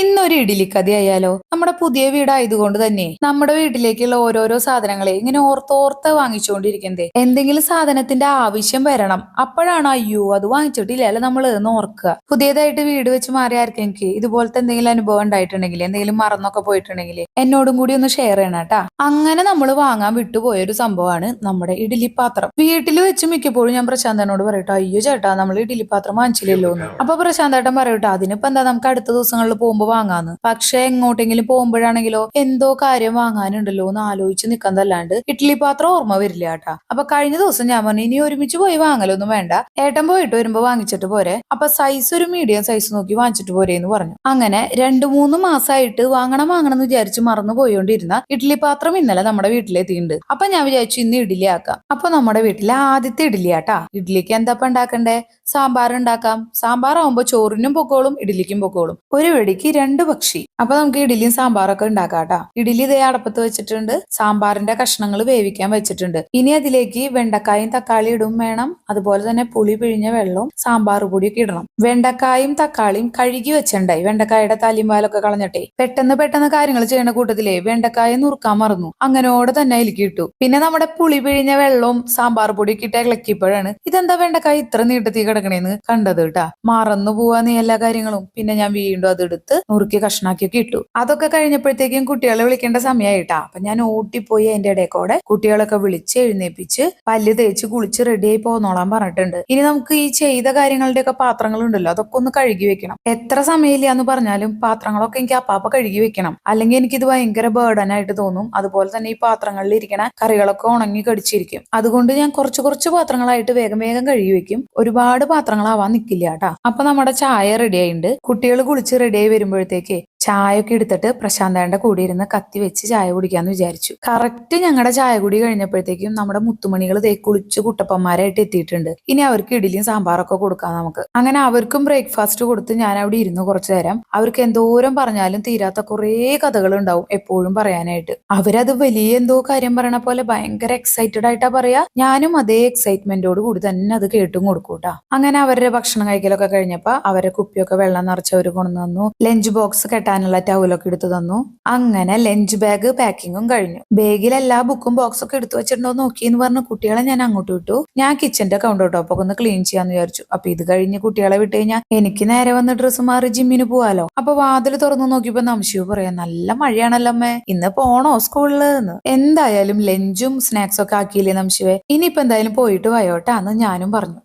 ഇന്നൊരു ഇഡ്ഡലിക്കഥ ആയാലോ നമ്മുടെ പുതിയ വീടായതുകൊണ്ട് തന്നെ. നമ്മുടെ വീട്ടിലേക്കുള്ള ഓരോരോ സാധനങ്ങളെ ഇങ്ങനെ ഓർത്തോർത്ത് വാങ്ങിച്ചുകൊണ്ടിരിക്കുന്നത് എന്തെങ്കിലും സാധനത്തിന്റെ ആവശ്യം വരണം. അപ്പോഴാണ് അയ്യോ അത് വാങ്ങിച്ചിട്ടില്ല. അല്ല നമ്മൾ എന്ന് ഓർക്കുക. പുതിയതായിട്ട് വീട് വെച്ച് മാറിയ ആർക്കെങ്കിൽ ഇതുപോലത്തെ എന്തെങ്കിലും അനുഭവം ഉണ്ടായിട്ടുണ്ടെങ്കിൽ എന്തെങ്കിലും മറന്നൊക്കെ പോയിട്ടുണ്ടെങ്കിൽ എന്നോടും കൂടി ഒന്ന് ഷെയർ ചെയ്യണം കേട്ടാ. അങ്ങനെ നമ്മൾ വാങ്ങാൻ വിട്ടുപോയ ഒരു സംഭവമാണ് നമ്മുടെ ഇഡ്ഡലി പാത്രം വീട്ടിൽ വെച്ച് മിക്കപ്പോഴും ഞാൻ പ്രശാന്തനോട് പറയട്ടോ അയ്യോ ചേട്ടാ നമ്മൾ ഇഡ്ഡലി പാത്രം വാങ്ങിച്ചില്ലല്ലോ അപ്പൊ പ്രശാന്തേട്ടൻ പറയട്ടോ അതിനിപ്പോ എന്താ നമുക്ക് അടുത്ത ദിവസങ്ങളിൽ പോകുമ്പോൾ വാങ്ങാന്ന്. പക്ഷെ എങ്ങോട്ടെങ്കിലും പോകുമ്പോഴാണെങ്കിലോ എന്തോ കാര്യം വാങ്ങാനുണ്ടല്ലോ എന്ന് ആലോചിച്ച് നിൽക്കുന്നതല്ലാണ്ട് ഇഡ്ഡലി പാത്രം ഓർമ്മ വരില്ല കേട്ടാ. അപ്പൊ കഴിഞ്ഞ ദിവസം ഞാൻ പറഞ്ഞു ഇനി ഒരുമിച്ച് പോയി വാങ്ങലൊന്നും വേണ്ട. ഏട്ടൻ പോയിട്ട് വരുമ്പോ വാങ്ങിച്ചിട്ട് പോരെ. അപ്പൊ സൈസ് ഒരു മീഡിയം സൈസ് നോക്കി വാങ്ങിച്ചിട്ട് പോരെ എന്ന് പറഞ്ഞു. അങ്ങനെ രണ്ടു മൂന്ന് മാസമായിട്ട് വാങ്ങണം വാങ്ങണം എന്ന് വിചാരിച്ച് മറന്നു പോയോണ്ടിരുന്ന ഇഡ്ഡലി പാത്രം ഇന്നലെ നമ്മുടെ വീട്ടിലെത്തിയിട്ടുണ്ട് അപ്പൊ ഞാൻ വിചാരിച്ചു ഇന്ന് ഇഡ്ഡലി ആക്കാം അപ്പൊ നമ്മുടെ വീട്ടിലെ ആദ്യത്തെ ഇഡ്ഡലി ആട്ടാ. ഇഡ്ഡലിക്ക് എന്താപ്പ ഉണ്ടാക്കണ്ടേ? സാമ്പാർ ഉണ്ടാക്കാം. സാമ്പാർ ആവുമ്പോ ചോറിനും പൊക്കോളും ഇഡ്ഡലിക്കും പൊക്കോളും. ഒരു വെടിക്ക് രണ്ട് പക്ഷി. അപ്പൊ നമുക്ക് ഇഡ്ഡലിയും സാമ്പാറൊക്കെ കേട്ടോ ഇഡ്ഡലി ഇതേ അടപ്പത്ത് വെച്ചിട്ടുണ്ട്. സാമ്പാറിന്റെ കഷ്ണങ്ങൾ വേവിക്കാൻ വെച്ചിട്ടുണ്ട്. ഇനി അതിലേക്ക് വെണ്ടക്കായും തക്കാളിയും ഇടും വേണം. അതുപോലെ തന്നെ പുളി പിഴിഞ്ഞ വെള്ളവും സാമ്പാർ പൊടിയൊക്കെ ഇടണം. വെണ്ടക്കായും തക്കാളിയും കഴുകി വെച്ചിണ്ടായി വെണ്ടക്കായുടെ തലയും പാലൊക്കെ കളഞ്ഞിട്ടേ. പെട്ടെന്ന് പെട്ടെന്ന് കാര്യങ്ങൾ ചെയ്യുന്ന കൂട്ടത്തിലേ വെണ്ടക്കായ നുറുക്കാൻ മറന്നു. അങ്ങനോടെ തന്നെ അതിലേക്ക് ഇട്ടു. പിന്നെ നമ്മുടെ പുളി പിഴിഞ്ഞ വെള്ളവും സാമ്പാർ പൊടിയൊക്കെ ഇട്ട് ഇളക്കിയപ്പോഴാണ് ഇതെന്താ വെണ്ടക്കായ ഇത്ര നീട്ടത്തി കിടക്കണേന്ന് കണ്ടത് കേട്ടാ. മറന്നു പോവാന്ന് എല്ലാ കാര്യങ്ങളും. പിന്നെ ഞാൻ വീണ്ടും അതെടുത്ത് നുറുക്കി കഷ്ണാക്കിയൊക്കെ ഇട്ടു. അതൊക്കെ കഴിഞ്ഞപ്പോഴത്തേക്കും കുട്ടികളെ വിളിക്കേണ്ട സമയമായിട്ടാ അപ്പൊ ഞാൻ ഓട്ടിപ്പോയി അതിന്റെ ഇടയ്ക്കോടെ കുട്ടികളൊക്കെ വിളിച്ച് എഴുന്നേപ്പിച്ച് പല്ല് തേച്ച് കുളിച്ച് റെഡിയായി പോന്നോളാൻ പറഞ്ഞിട്ടുണ്ട്. ഇനി നമുക്ക് ഈ ചെയ്ത കാര്യങ്ങളുടെയൊക്കെ പാത്രങ്ങൾ ഉണ്ടല്ലോ അതൊക്കെ ഒന്ന് കഴുകി വെക്കണം. എത്ര സമയമില്ല എന്ന് പറഞ്ഞാലും പാത്രങ്ങളൊക്കെ എനിക്ക് അപ്പാപ്പ കഴുകി വെക്കണം. അല്ലെങ്കിൽ എനിക്ക് ഇത് ഭയങ്കര ബേർഡൻ ആയിട്ട് തോന്നും. അതുപോലെ തന്നെ ഈ പാത്രങ്ങളിൽ ഇരിക്കണ കറികളൊക്കെ ഉണങ്ങി കടിച്ചിരിക്കും. അതുകൊണ്ട് ഞാൻ കുറച്ച് കുറച്ച് പാത്രങ്ങളായിട്ട് വേഗം വേഗം കഴുകി വെക്കും. ഒരുപാട് പാത്രങ്ങളാവാൻ നിൽക്കില്ല കേട്ടാ. അപ്പൊ നമ്മുടെ ചായ റെഡി ആയിട്ടുണ്ട് കുട്ടികൾ കുളിച്ച് റെഡിയായി വരുമ്പോഴത്തേക്ക് ചായ ഒക്കെ എടുത്തിട്ട് പ്രശാന്തേണ്ട കൂടെ ഇരുന്ന് കത്തി വെച്ച് ചായ കുടിക്കാന്ന് വിചാരിച്ചു. കറക്റ്റ് ഞങ്ങളുടെ ചായ കുടി കഴിഞ്ഞപ്പോഴത്തേക്കും നമ്മുടെ മുത്തുമണികൾ തേ കുളിച്ച് കുട്ടപ്പന്മാരായിട്ട് എത്തിയിട്ടുണ്ട്. ഇനി അവർക്ക് ഇഡലിയും സാമ്പാറൊക്കെ കൊടുക്കാം നമുക്ക്. അങ്ങനെ അവർക്കും ബ്രേക്ക്ഫാസ്റ്റ് കൊടുത്ത് ഞാൻ അവിടെ ഇരുന്ന് കുറച്ചു നേരം. അവർക്ക് എന്തോരം പറഞ്ഞാലും തീരാത്ത കുറേ കഥകൾ ഉണ്ടാവും എപ്പോഴും പറയാനായിട്ട്. അവരത് വലിയ എന്തോ കാര്യം പറയണ പോലെ ഭയങ്കര എക്സൈറ്റഡ് ആയിട്ടാ പറയാ. ഞാനും അതേ എക്സൈറ്റ്മെന്റോട് കൂടി തന്നെ അത് കേട്ടും കൊടുക്കൂട്ടാ അങ്ങനെ അവരുടെ ഭക്ഷണം കഴിക്കലൊക്കെ കഴിഞ്ഞപ്പോ അവരെ കുപ്പിയൊക്കെ വെള്ളം നിറച്ചവർ കൊണ്ടുവന്നു. ലഞ്ച് ബോക്സ് കെട്ടാനുള്ള ടവലൊക്കെ എടുത്തു തന്നു. അങ്ങനെ ലഞ്ച് ബാഗ് പാക്കിങ്ങും കഴിഞ്ഞു. ബാഗിൽ എല്ലാ ബുക്കും ബോക്സും ഒക്കെ എടുത്തു വെച്ചിട്ടുണ്ടോ നോക്കി എന്ന് പറഞ്ഞ കുട്ടികളെ ഞാൻ അങ്ങോട്ട് വിട്ടു. ഞാൻ കിച്ചന്റെ കൗണ്ടർ ടോപ്പൊക്കെ ഒന്ന് ക്ലീൻ ചെയ്യാന്ന് വിചാരിച്ചു. അപ്പൊ ഇത് കഴിഞ്ഞ് കുട്ടികളെ വിട്ട് കഴിഞ്ഞാൽ എനിക്ക് നേരെ വന്ന് ഡ്രസ്സ് മാറി ജിമ്മിന് പോവാലോ. അപ്പൊ വാതിൽ തുറന്നു നോക്കിയപ്പോ നംശിവ് പറയാം നല്ല മഴയാണല്ലോ അമ്മേ. ഇന്ന് പോണോ സ്കൂളിൽ എന്ന്. എന്തായാലും ലഞ്ചും സ്നാക്സ് ഒക്കെ ആക്കിയില്ലേ നംശിവേ ഇനിയിപ്പോ എന്തായാലും പോയിട്ട് വയോട്ടാന്ന് ഞാനും പറഞ്ഞു.